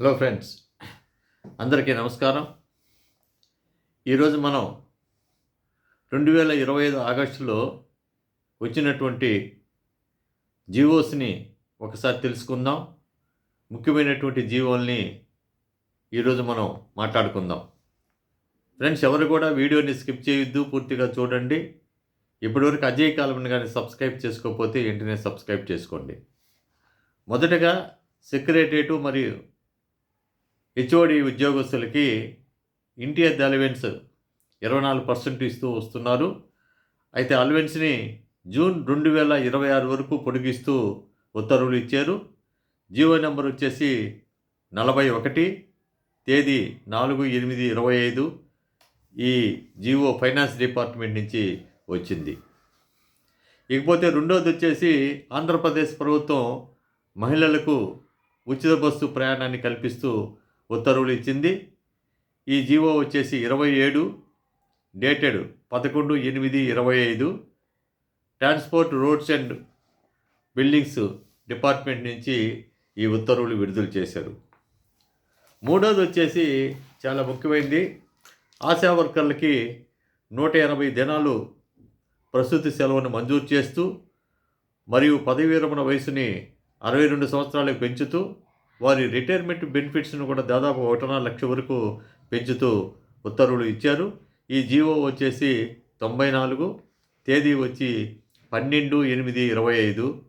Hello friends అందరికీ నమస్కారం. ఈరోజు మనం రెండు వేల ఇరవై ఐదు ఆగస్టులో వచ్చినటువంటి జీవోస్ని ఒకసారి తెలుసుకుందాం. ముఖ్యమైనటువంటి జీవోల్ని ఈరోజు మనం మాట్లాడుకుందాం. ఫ్రెండ్స్ ఎవరు కూడా వీడియోని స్కిప్ చేయొద్దు పూర్తిగా చూడండి. ఇప్పటివరకు అజయ్ కాలం కానీ సబ్స్క్రైబ్ చేసుకోకపోతే వెంటనే సబ్స్క్రైబ్ చేసుకోండి. మొదటగా సెక్రటరేటు మరియు హెచ్ఓడి ఉద్యోగస్తులకి ఇంటి అద్దె అలవెన్స్ ఇరవై నాలుగు పర్సెంట్ ఇస్తూ వస్తున్నారు. అయితే అలవెన్స్ని జూన్ రెండు వేల ఇరవై ఆరు వరకు పొడిగిస్తూ ఉత్తర్వులు ఇచ్చారు. జీవో నెంబర్ వచ్చేసి నలభై ఒకటి తేదీ నాలుగు ఎనిమిది ఇరవై ఐదు ఈ జీవో ఫైనాన్స్ డిపార్ట్మెంట్ నుంచి వచ్చింది. ఇకపోతే రెండోది వచ్చేసి ఆంధ్రప్రదేశ్ ప్రభుత్వం మహిళలకు ఉచిత బస్సు ప్రయాణాన్ని కల్పిస్తూ ఉత్తర్వులు ఇచ్చింది. ఈ జీవో వచ్చేసి ఇరవై ఏడు డేటెడ్ పదకొండు ఎనిమిది ఇరవై ఐదు. Transport roads and buildings department నుంచి ఈ ఉత్తర్వులు విడుదల చేశారు. మూడోది వచ్చేసి చాలా ముఖ్యమైనది ఆశా వర్కర్లకి నూట ఎనభై దినాలు ప్రసూతి సెలవును మంజూరు చేస్తూ మరియు పదవి విరమణ వయసుని అరవై రెండు సంవత్సరాలకు పెంచుతూ వారి రిటైర్మెంట్ బెనిఫిట్స్ను కూడా దాదాపు ఒకటిన్నర లక్ష వరకు పెంచుతూ ఉత్తర్వులు ఇచ్చారు. ఈ జీవో వచ్చేసి తొంభై నాలుగు తేదీ వచ్చి పన్నెండు ఎనిమిది ఇరవై ఐదు.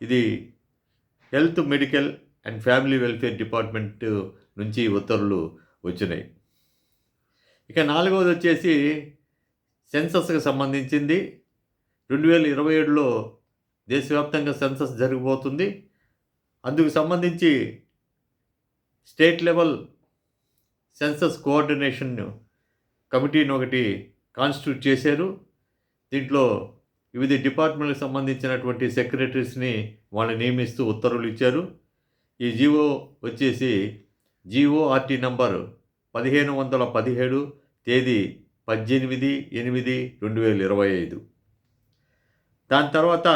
ఇది health medical and family welfare department నుంచి ఉత్తర్వులు వచ్చినాయి. ఇక నాలుగవది వచ్చేసి సెన్సస్కి సంబంధించింది. రెండు వేల ఇరవై ఏడులో దేశవ్యాప్తంగా సెన్సస్ జరిగిపోతుంది అందుకు సంబంధించి స్టేట్ లెవెల్ సెన్సస్ కోఆర్డినేషన్ కమిటీని ఒకటి కాన్స్టిట్యూట్ చేశారు. దీంట్లో వివిధ డిపార్ట్మెంట్కి సంబంధించినటువంటి సెక్రటరీస్ని వాళ్ళు నియమిస్తూ ఉత్తర్వులు ఇచ్చారు. ఈ జీవో వచ్చేసి జీఓఆర్టీ నంబర్ పదిహేను వందల పదిహేడు తేదీ పద్దెనిమిది ఎనిమిది రెండు వేల ఇరవై ఐదు. దాని తర్వాత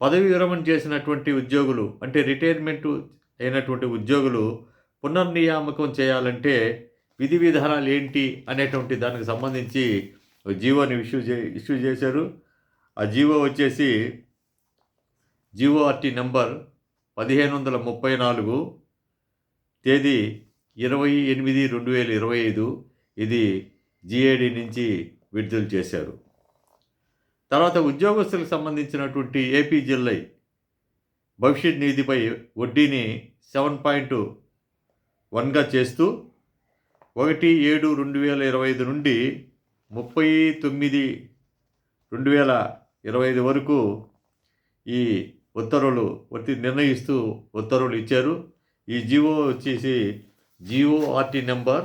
పదవి విరమణ చేసినటువంటి ఉద్యోగులు అంటే రిటైర్మెంట్ అయినటువంటి ఉద్యోగులు పునర్నియామకం చేయాలంటే విధి విధానాలు ఏంటి అనేటువంటి దానికి సంబంధించి జీవోని ఇష్యూ చే ఇష్యూ చేశారు. ఆ జీవో వచ్చేసి జీఓఆర్టీ నెంబర్ పదిహేను వందల ముప్పై నాలుగు తేదీ ఇరవై ఎనిమిది రెండు వేల ఇరవై ఐదు ఇది జిఏడి నుంచి విడుదల చేశారు. తర్వాత ఉద్యోగస్తులకు సంబంధించినటువంటి ఏపీ జిల్లై భవిష్యత్ నిధిపై వడ్డీని సెవెన్ పాయింట్ వన్గా చేస్తూ ఒకటి ఏడు రెండు వేల ఇరవై ఐదు నుండి ముప్పై తొమ్మిది రెండు వేల ఇరవై ఐదు వరకు ఈ ఉత్తర్వులు వచ్చి నిర్ణయిస్తూ ఉత్తర్వులు ఇచ్చారు. ఈ జీవో వచ్చేసి GORT number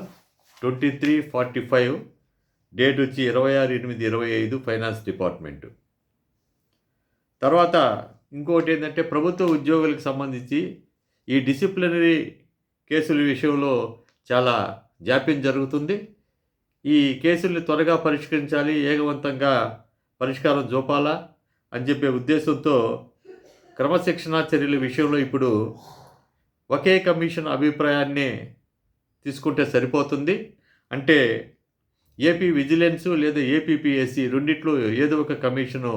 twenty three forty five date వచ్చి ఇరవై ఆరు ఎనిమిది ఇరవై ఐదు ఫైనాన్స్ డిపార్ట్మెంటు. తర్వాత ఇంకోటి ఏంటంటే ప్రభుత్వ ఉద్యోగులకు సంబంధించి ఈ డిసిప్లినరీ కేసుల విషయంలో చాలా జాప్యం జరుగుతుంది. ఈ కేసుల్ని త్వరగా పరిష్కరించాలి ఏకవంతంగా పరిష్కారం చూపాలా అని చెప్పే ఉద్దేశంతో క్రమశిక్షణా చర్యల విషయంలో ఇప్పుడు ఒకే కమిషన్ అభిప్రాయాన్ని తీసుకుంటే సరిపోతుంది. అంటే ఏపీ విజిలెన్స్ లేదా ఏపీపీఎస్సి రెండిట్లో ఏదో ఒక కమిషను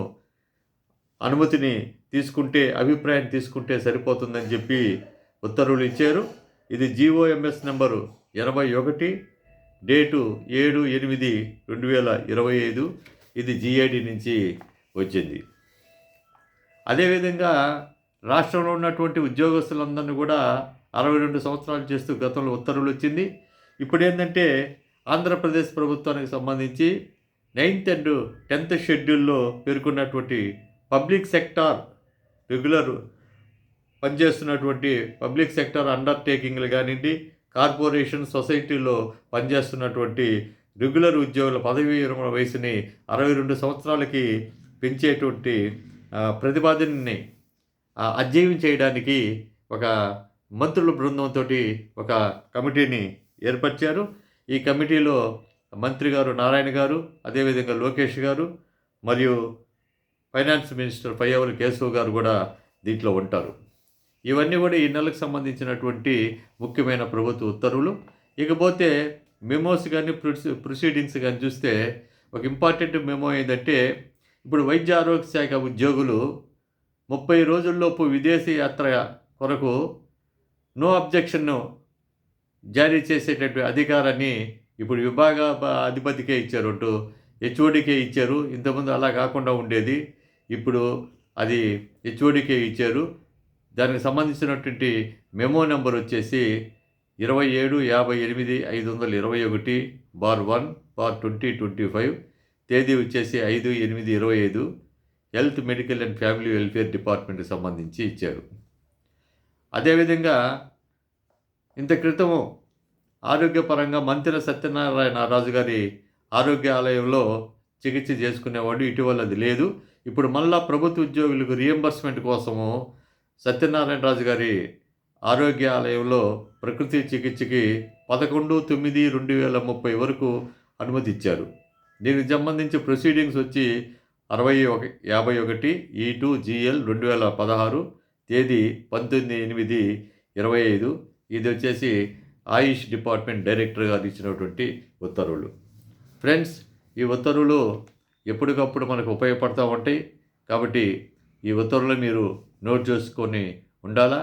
అనుమతిని తీసుకుంటే అభిప్రాయం తీసుకుంటే సరిపోతుందని చెప్పి ఉత్తర్వులు ఇచ్చారు. ఇది జీఓఎంఎస్ నెంబరు ఎనభై ఒకటి డేటు ఏడు ఎనిమిది రెండు వేల ఇరవై ఐదు. ఇది జిఐడి నుంచి వచ్చింది. అదేవిధంగా రాష్ట్రంలో ఉన్నటువంటి ఉద్యోగస్తులందరినీ కూడా అరవై రెండు సంవత్సరాలు చేస్తూ గతంలో ఉత్తర్వులు వచ్చింది. ఇప్పుడు ఏంటంటే ఆంధ్రప్రదేశ్ ప్రభుత్వానికి సంబంధించి నైన్త్ అండ్ టెన్త్ షెడ్యూల్లో పేర్కొన్నటువంటి పబ్లిక్ సెక్టార్ రెగ్యులర్ పనిచేస్తున్నటువంటి పబ్లిక్ సెక్టార్ అండర్టేకింగ్లు కానివ్వండి కార్పొరేషన్ సొసైటీలో పనిచేస్తున్నటువంటి రెగ్యులర్ ఉద్యోగుల పదవీ విరమణ వయసుని అరవై రెండు సంవత్సరాలకి పెంచేటువంటి ప్రతిపాదనని అధ్యయనం చేయడానికి ఒక మంత్రుల బృందంతో ఒక కమిటీని ఏర్పరిచారు. ఈ కమిటీలో మంత్రి గారు నారాయణ గారు అదేవిధంగా లోకేష్ గారు మరియు ఫైనాన్స్ మినిస్టర్ పయ్యవరి కేశవ్ గారు కూడా దీంట్లో ఉంటారు. ఇవన్నీ కూడా ఈ నెలకు సంబంధించినటువంటి ముఖ్యమైన ప్రభుత్వ ఉత్తర్వులు. ఇకపోతే మెమోస్ కానీ ప్రొసీడింగ్స్ కానీ చూస్తే ఒక ఇంపార్టెంట్ మెమో ఏంటంటే ఇప్పుడు వైద్య ఆరోగ్య శాఖ ఉద్యోగులు ముప్పై రోజుల్లోపు విదేశీ యాత్ర కొరకు నో అబ్జెక్షన్ జారీ చేసేటటువంటి అధికారాన్ని ఇప్పుడు విభాగ అధిపతికే ఇచ్చారు అటు హెచ్ఓడికే ఇచ్చారు. ఇంతకుముందు అలా కాకుండా ఉండేది. ఇప్పుడు అది హెచ్ఓడికే ఇచ్చారు. దానికి సంబంధించినటువంటి మెమో నెంబర్ వచ్చేసి ఇరవై ఏడు యాభై ఎనిమిది ఐదు వందల ఇరవై ఒకటి bar one bar twenty twenty five. తేదీ వచ్చేసి ఐదు ఎనిమిది ఇరవై ఐదు. Health medical and family welfare డిపార్ట్మెంట్కి సంబంధించి ఇచ్చారు. అదేవిధంగా ఇంత క్రితము ఆరోగ్యపరంగా మంత్రి సత్యనారాయణ రాజు గారి ఆరోగ్యాలయంలో చికిత్స చేసుకునేవాడు ఇటీవల అది లేదు. ఇప్పుడు మళ్ళా ప్రభుత్వ ఉద్యోగులకు రియంబర్స్మెంట్ కోసము సత్యనారాయణ రాజు గారి ఆరోగ్యాలయంలో ప్రకృతి చికిత్సకి పదకొండు తొమ్మిది రెండు వేల ముప్పై వరకు అనుమతి ఇచ్చారు దీనికి సంబంధించి ప్రొసీడింగ్స్ వచ్చి అరవై ఒక యాభై ఒకటి ఈ టూ జిఎల్ రెండు వేల పదహారు తేదీ పంతొమ్మిది ఎనిమిది ఇరవై ఐదు ఇది వచ్చేసి ఆయుష్ డిపార్ట్మెంట్ డైరెక్టర్ గారు ఇచ్చినటువంటి ఉత్తర్వులు. ఫ్రెండ్స్ ఈ ఉత్తర్వులు ఎప్పటికప్పుడు మనకు ఉపయోగపడతా ఉంటాయి. కాబట్టి ఈ ఉత్తర్వులు మీరు నోట్ చేసుకొని ఉండాలా?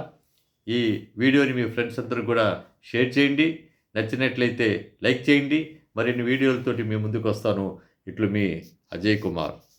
ఈ వీడియోని మీ ఫ్రెండ్స్ అందరూ కూడా షేర్ చేయండి. నచ్చినట్లయితే లైక్ చేయండి. మరిన్ని వీడియోలతోటి మీ ముందుకు వస్తాను ఇట్లు మీ అజయ్ కుమార్.